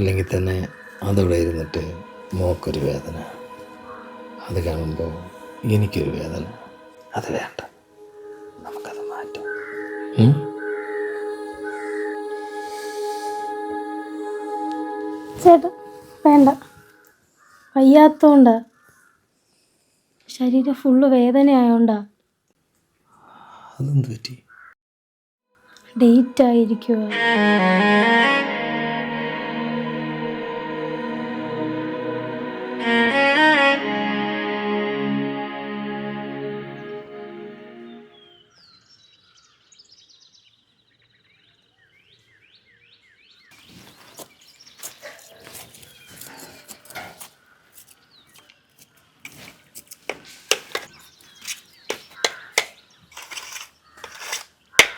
അല്ലെങ്കിൽ തന്നെ അതവിടെ ഇരുന്നിട്ട് മോക്കൊരു വേദന. അത് കാണുമ്പോൾ എനിക്കൊരു വേദന. അത് വേണ്ട. നമുക്കത് മാറ്റാം? ചേട്ടാ വേണ്ട. വയ്യാത്തോണ്ടാ. ശരീരം ഫുള്ള് വേദനയായോണ്ടാ. അതെന്ത് പറ്റി? ഡേറ്റ് ആയിരിക്കുവാ.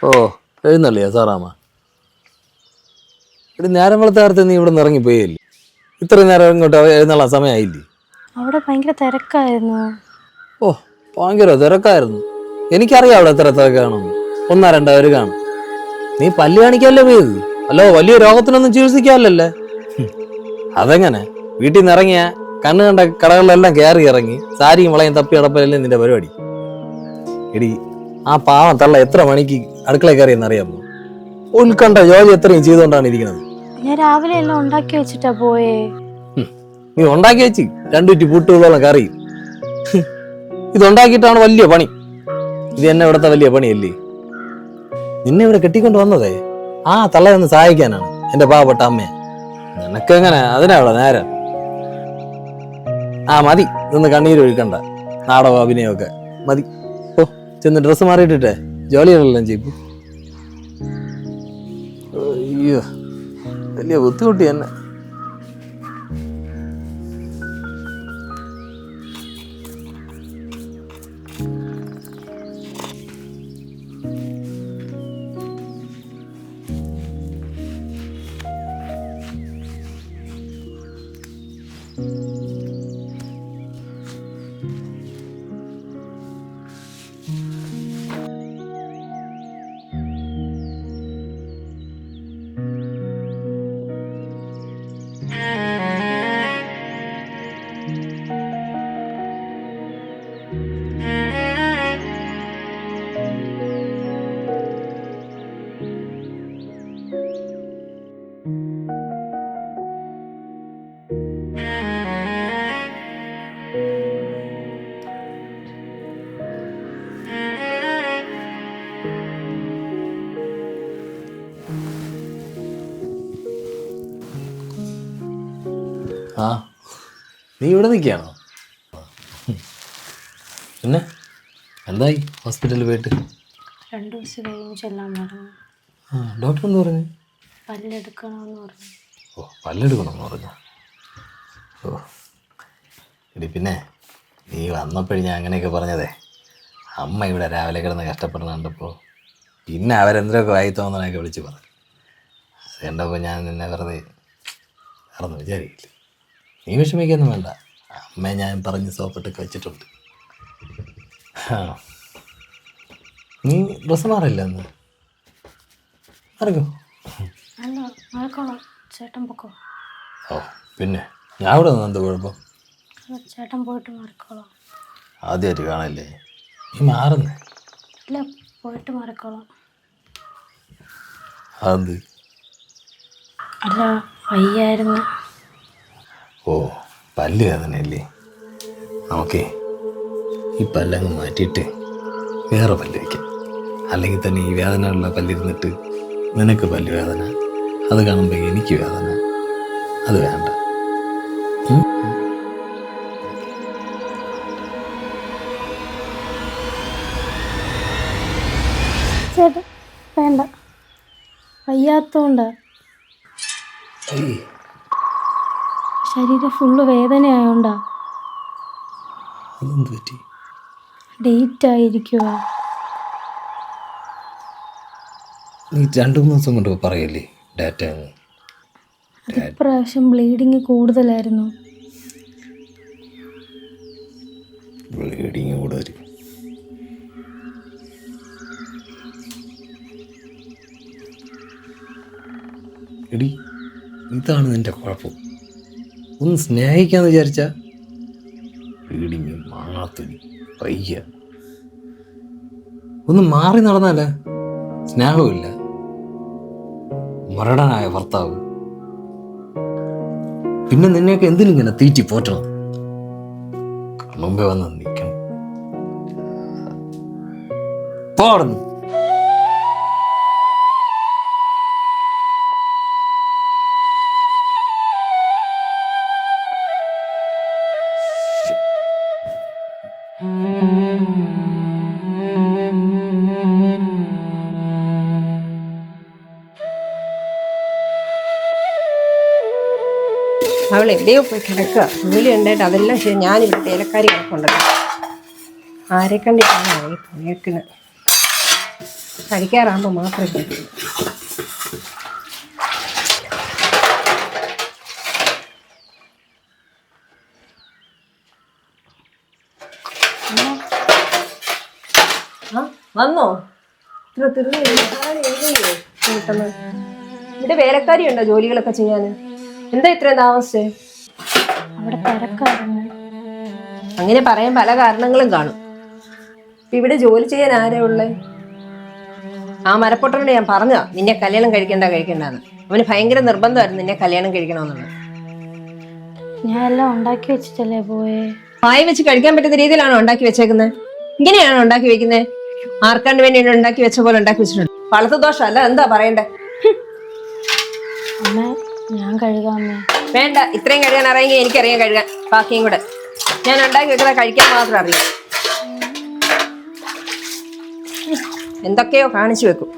ഓ എഴുന്നള്ളിയാ സാറാമ്മ? ഇവിടെ നേരം വെളുത്താരത്തെ നീ ഇവിടെ നിന്ന് ഇറങ്ങിപ്പോയല്ലേ ഇത്രയും നേരം ഇങ്ങോട്ട് എഴുന്നള്ളാൻ സമയമായില്ലേ അവിടെ ഭയങ്കര തിരക്കായിരുന്നു. ഓ ഭയങ്കര തിരക്കായിരുന്നു. എനിക്കറിയാം അവിടെ എത്ര തിരക്കാണെന്ന്. ഒന്നാ രണ്ടാ ഒരു കാണും. നീ പല്ല് കാണിക്കാല്ലേ പോയത്? അല്ലോ വലിയ രോഗത്തിനൊന്നും ചികിത്സിക്കാമല്ലേ അതെങ്ങനെ? വീട്ടിൽ നിന്ന് ഇറങ്ങിയ കണ്ണ് കണ്ട കടകളിലെല്ലാം കയറി ഇറങ്ങി സാരിയും വളയും തപ്പി അടപ്പലല്ലേ നിന്റെ പരിപാടി? എടി ആ പാവം തള്ള എത്ര മണിക്ക് അടുക്കളയിൽ കയറിയെന്ന് അറിയാമോ? ഉത്കണ്ഠ ജോലി എത്രയും ചെയ്തുകൊണ്ടാണ് ഇരിക്കുന്നത്. ഞാൻ രാവിലെ എല്ലാം ഉണ്ടാക്കി വെച്ചിട്ടാ പോയേ. നീ ഉണ്ടാക്കി വെച്ച് രണ്ടു കുറ്റി പൂട്ടുകളോളം കറി. ഇതുണ്ടാക്കിയിട്ടാണ് വലിയ പണി. ഇത് എന്നെ ഇവിടുത്തെ വലിയ പണിയല്ലേ? നിന്നെ ഇവിടെ കെട്ടിക്കൊണ്ട് വന്നതേ? ആ തള്ളയൊന്ന് സഹായിക്കാനാണ് എന്റെ പാവപ്പെട്ട അമ്മയെ. നിനക്കെങ്ങനെ? അതിനാവിടെ നേരം. ആ മതി. ഇതൊന്ന് കണ്ണീര് ഒഴുക്കണ്ട നാടകം അഭിനയമൊക്കെ മതി. ഓ ചെന്ന് ഡ്രസ്സ് മാറിയിട്ടിട്ടെ. ജോലികളെല്ലാം ചെയ്യും അയ്യോ വലിയ ബുദ്ധിമുട്ടി തന്നെ ആ. നീ ഇവിടെ നിൽക്കുകയാണോ? പിന്നെ? എന്തായി? ഹോസ്പിറ്റലിൽ പോയിട്ട്? രണ്ടു ദിവസം കഴിഞ്ഞ് ചെല്ലാൻ പറഞ്ഞു. ആ ഡോക്ടർ എന്ന് പറഞ്ഞു? പല്ലെടുക്കണമെന്ന് പറഞ്ഞു. ഓ പല്ലെടുക്കണമെന്ന് പറഞ്ഞു. ഓ എടി പിന്നെ നീ വന്നപ്പോഴും ഞാൻ അങ്ങനെയൊക്കെ പറഞ്ഞതേ. അമ്മ ഇവിടെ രാവിലെ കിടന്ന് കഷ്ടപ്പെടുന്ന കണ്ടപ്പോൾ പിന്നെ അവരെന്തൊക്കെ വായി തോന്നണൊക്കെ വിളിച്ച് പറഞ്ഞു. അത് കണ്ടപ്പോൾ ഞാൻ നിന്നെ വെറുതെ അറിഞ്ഞു വിചാരിക്കില്ല. നീ വിഷമിക്കൊന്നും വേണ്ട. അമ്മയെ ഞാൻ പറഞ്ഞ് സോപ്പിട്ടൊക്കെ വെച്ചിട്ടുണ്ട്. നീ ഡ്രസ്സ് മാറില്ല അന്ന്? മാറിക്കോ. അല്ല ചേട്ടൻ പൊക്കോ. ഓ പിന്നെ. ഞാൻ ഇവിടെ നിന്ന് എന്ത് കുഴപ്പം? ചേട്ടൻ പോയിട്ട് മാറിക്കോളാം. ആദ്യമായിട്ട് കാണല്ലേ? നീ മാറുന്നേ. ഇല്ല പോയിട്ട് മാറിക്കോളാം. അത് അല്ല വയ്യായിരുന്നു. ഓ പല്ല് വേദനയല്ലേ? നമുക്കേ ഈ പല്ലങ്ങ് മാറ്റിയിട്ട് വേറെ പല്ല് വയ്ക്കാം അല്ലെങ്കിൽ തന്നെ ഈ വേദന ഉള്ള പല്ലിരുന്നിട്ട് നിനക്ക് പല്ല് വേദന അത് കാണുമ്പോൾ എനിക്ക് വേദന അത് വേണ്ട? ചേട്ടാ വേണ്ട. വയ്യാത്തോണ്ട്. ശരീരം ഫുള്ള് വേദനയായോണ്ടാ. അതെന്ത് പറ്റി? ഡേറ്റ് ആയിരിക്കുവോ. നീ രണ്ടു മൂന്ന് ദിവസം കൊണ്ട് പറയല്ലേ ഡാറ്റ അങ്ങ്? ഇപ്രാവശ്യം ബ്ലീഡിങ് കൂടുതലായിരുന്നു. ബ്ലീഡിങ് കൂടെ വരും എടി ഇതാണ് നിന്റെ കുഴപ്പം. ഒന്ന് സ്നേഹിക്കാന്ന് വിചാരിച്ച? പീടിഞ്ഞ് മാങ്ങാത്തൊലി പയ്യ. ഒന്ന് മാറി നടന്നാലേ? സ്നേഹവുമില്ല. മരടനായ ഭർത്താവ്. പിന്നെ നിന്നെയൊക്കെ എന്തിനിങ്ങനെ തീറ്റി പോറ്റണം? കണ്ണുമ്പേ വന്ന് നിൽക്കണം. പോടുന്നു. അവൾ എവിടെയോ പോയി കിടക്കുക. ജോലി ഉണ്ടായിട്ട് അതെല്ലാം ശരി ഞാനിവിടെ തേലക്കാരി കിടപ്പുണ്ടല്ലോ. ആരെ കണ്ടിട്ടാണ് അവൾ പോയേക്കുന്നത് കഴിക്കാറാകുമ്പോൾ മാത്രം കഴിക്കും വന്നോ? ഇത്ര തിരുന്ന് ഇവിടെ വേലക്കാരി ഉണ്ടോ ജോലികളൊക്കെ ചെയ്യാൻ? എന്താ ഇത്രയും താമസിച്ചേ? അവിടെ തിരക്കായിരുന്നു. അങ്ങനെ പറയാൻ പല കാരണങ്ങളും കാണും. ഇപ്പൊ ഇവിടെ ജോലി ചെയ്യാൻ ആരാ ഉള്ളേ? ആ മരപ്പൊട്ടനോട് ഞാൻ പറഞ്ഞ നിന്നെ കല്യാണം കഴിക്കണ്ട കഴിക്കണ്ടെന്ന്. അവന് ഭയങ്കര നിർബന്ധമായിരുന്നു നിന്നെ കല്യാണം കഴിക്കണമെന്നുള്ളത്. ഞാൻ എല്ലാം ഉണ്ടാക്കി വെച്ചിട്ടല്ലേ പോയേ? വായി വെച്ച് കഴിക്കാൻ പറ്റുന്ന രീതിയിലാണോ ഉണ്ടാക്കി വെച്ചേക്കുന്നത് ഇങ്ങനെയാണോ ഉണ്ടാക്കി വെക്കുന്നത് ആർക്കാണ്ട് വേണ്ടി ഉണ്ടാക്കി വെച്ച പോലെ ഉണ്ടാക്കി വെച്ചിട്ടുണ്ട്? വളർത്തു ദോഷം അല്ല എന്താ പറയണ്ടേ? അമ്മ ഞാൻ വേണ്ട ഇത്രയും കഴുകാൻ അറിയെങ്കിൽ എനിക്കറിയാം കഴുകാൻ. ബാക്കിയും കൂടെ. ഞാൻ ഉണ്ടാക്കി വെക്കുന്ന കഴിക്കാൻ മാത്രം അറിയാം. എന്തൊക്കെയോ കാണിച്ചു വെക്കും.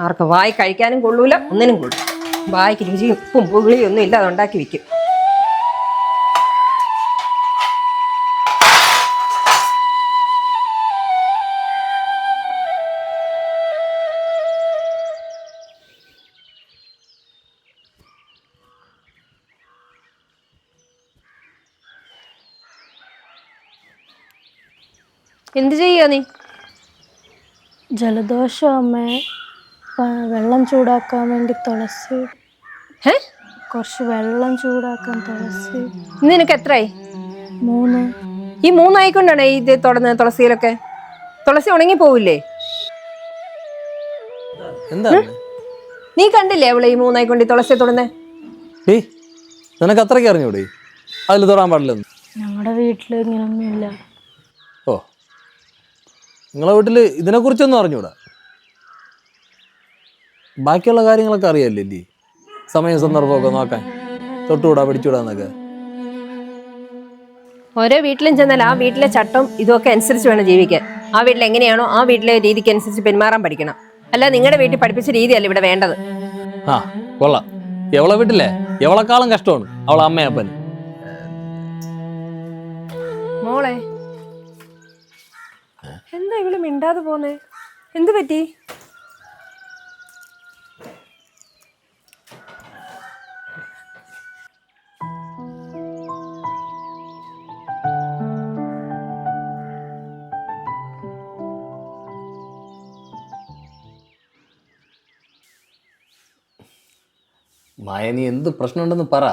ആർക്ക് വായി കഴിക്കാനും കൊള്ളൂല ഒന്നിനും കൊള്ളൂ വായിക്ക് രുചിയും ഉപ്പും പുളിയും ഒന്നും ഇല്ലാതെ ഉണ്ടാക്കി വെക്കും. എന്ത് ചെയ്യുക നീ? ജലദോഷം അമ്മേ. വെള്ളം ചൂടാക്കാൻ വേണ്ടി തുളസി ഹേ? കുറച്ച് വെള്ളം ചൂടാക്കാൻ തുളസി ഇന്ന് നിനക്ക് എത്രയായി മൂന്ന്. ഈ മൂന്നായിക്കൊണ്ടാണ് ഈ ഇത് തുടർന്ന് തുളസിയിലൊക്കെ? തുളസി ഉണങ്ങി പോവില്ലേ? എന്താ നീ കണ്ടില്ലേ അവളെ ഈ മൂന്നായിക്കൊണ്ട് ഈ തുളസിയെ തൊടുന്നേ? ഏയ് നിനക്ക് അത്രയ്ക്ക് അറിഞ്ഞൂടെ? അതിൽ തൊടാൻ പാടില്ലെന്ന്. ഞങ്ങളുടെ വീട്ടിൽ ഇങ്ങനൊന്നുമില്ല. നിങ്ങളെ വീട്ടിൽ ഇതിനെക്കുറിച്ചൊന്നും അറിഞ്ഞൂടാ. ബാക്കിയുള്ള കാര്യങ്ങളൊക്കെ അറിയാമല്ലേ ഇല്ലേ? സമയം സന്ദർഭമൊക്കെ നോക്കാൻ. തൊട്ടുകൂടാ പിടിച്ചുകൂടാന്നൊക്കെ. ഓരോ വീട്ടിലും ചെന്നാൽ ആ വീട്ടിലെ ചട്ടം ഇതൊക്കെ അനുസരിച്ച് വേണം ജീവിക്കാൻ. ആ വീട്ടിൽ എങ്ങനെയാണോ ആ വീട്ടിലെ രീതിക്ക് അനുസരിച്ച് പെരുമാറാൻ പഠിക്കണം. അല്ല നിങ്ങളുടെ വീട്ടിൽ പഠിപ്പിച്ച രീതിയല്ല ഇവിടെ വേണ്ടത്. ആ കൊള്ളാം. എവളെ വീട്ടിലെ? എവളെക്കാളും കഷ്ടമാണ് അവളെ അമ്മയപ്പൻ മോളെ ഇവൾ മിണ്ടാതെ പോന്നേ? എന്ത് പറ്റി? മായനി എന്ത് പ്രശ്നമുണ്ടെന്ന് പറ.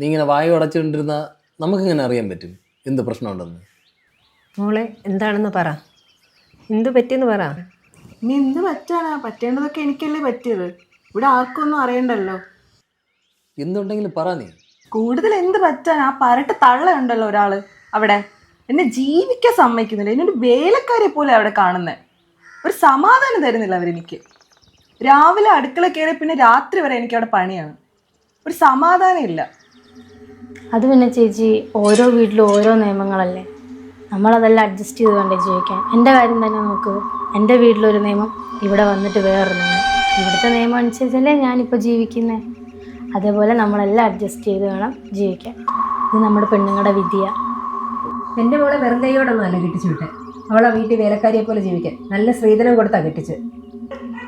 നീ ഇങ്ങനെ വായു അടച്ചുകൊണ്ടിരുന്ന നമുക്കിങ്ങനെ അറിയാൻ പറ്റും? എന്ത് പ്രശ്നമുണ്ടെന്ന്? മോളെ എന്താണെന്ന് പറ. എന്ത് പറ്റിയെന്ന് പറ. നീ എന്ത് പറ്റാനാ? പറ്റേണ്ടതൊക്കെ എനിക്കല്ലേ പറ്റിയത്. ഇവിടെ ആർക്കും ഒന്നും അറിയണ്ടല്ലോ. എന്തുണ്ടെങ്കിലും പറ നീ. കൂടുതൽ എന്ത് പറ്റാൻ ആ പരട്ട് തള്ളയുണ്ടല്ലോ ഒരാൾ അവിടെ. എന്നെ ജീവിക്കാൻ സമ്മതിക്കുന്നില്ല. എന്നൊരു വേലക്കാരെ പോലെ അവിടെ കാണുന്നത് ഒരു സമാധാനം തരുന്നില്ല അവരെനിക്ക് രാവിലെ അടുക്കള കയറി പിന്നെ രാത്രി വരെ എനിക്ക് അവിടെ പണിയാണ്. ഒരു സമാധാനം ഇല്ല. അത് പിന്നെ ചേച്ചി ഓരോ വീട്ടിലും ഓരോ നിയമങ്ങളല്ലേ? നമ്മളതെല്ലാം അഡ്ജസ്റ്റ് ചെയ്ത് വേണ്ടേ ജീവിക്കാൻ. എന്റെ കാര്യം തന്നെ നോക്ക്. എന്റെ വീട്ടിലൊരു നിയമം ഇവിടെ വന്നിട്ട് വേറൊരു നിയമം. ഇവിടുത്തെ നിയമം അനുസരിച്ചല്ലേ ഞാനിപ്പോൾ ജീവിക്കുന്നത് അതേപോലെ നമ്മളെല്ലാം അഡ്ജസ്റ്റ് ചെയ്ത് വേണം ജീവിക്കാൻ. ഇത് നമ്മുടെ പെണ്ണുങ്ങളുടെ വിധിയാണ് എന്റെ മോളെ വെറും കൈയോടൊന്നും അല്ല കെട്ടിച്ചു വിട്ടെ. അവളെ വീട്ടിൽ വേലക്കാരിയെ പോലെ ജീവിക്കാൻ. നല്ല സ്ത്രീധനം കൊടുത്താ കെട്ടിച്ച്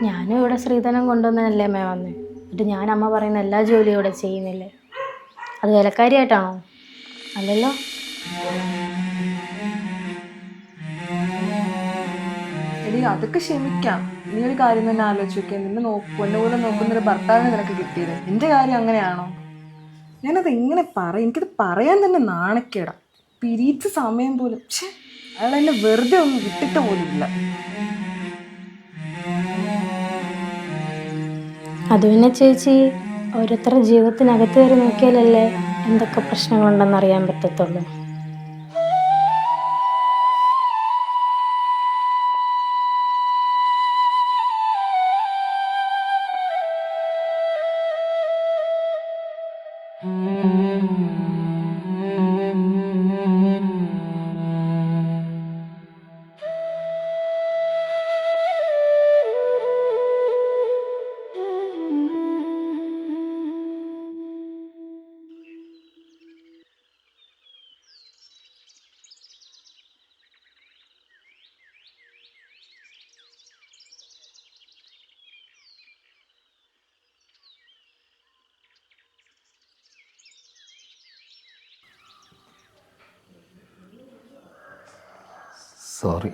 ഞാനും ഇവിടെ സ്ത്രീധനം കൊണ്ടുവന്നതല്ലേ അമ്മ വന്ന്. എന്നിട്ട് ഞാൻ അമ്മ പറയുന്ന എല്ലാ ജോലിയും ഇവിടെ ചെയ്യുന്നില്ലേ? അത് വിലക്കാരിയായിട്ടാണോ? അല്ലല്ലോ. എടി അതൊക്കെ ക്ഷമിക്കാം. നീ ഒരു കാര്യം തന്നെ ആലോചിച്ച് നോക്കിയാൽ നിന്നെ നോക്കും പോലെ നോക്കുന്ന ഒരു ഭർത്താവിനെ നിനക്ക് കിട്ടിയത്. എന്റെ കാര്യം അങ്ങനെയാണോ? ഞാനത് എങ്ങനെ പറയും. എനിക്കത് പറയാൻ തന്നെ നാണക്കേടാ. പിരിച്ച സമയം പോലും. ഛേ അയാൾ എന്നെ വെറുതെ ഒന്ന് വിട്ടിട്ട് പോലും ഇല്ല അത് പിന്നെ ചേച്ചി ഓരോരുത്തരുടെ ജീവിതത്തിനകത്ത് വരെ നോക്കിയാലല്ലേ എന്തൊക്കെ പ്രശ്നങ്ങളുണ്ടെന്ന് അറിയാൻ പറ്റത്തുള്ളൂ. സോറി.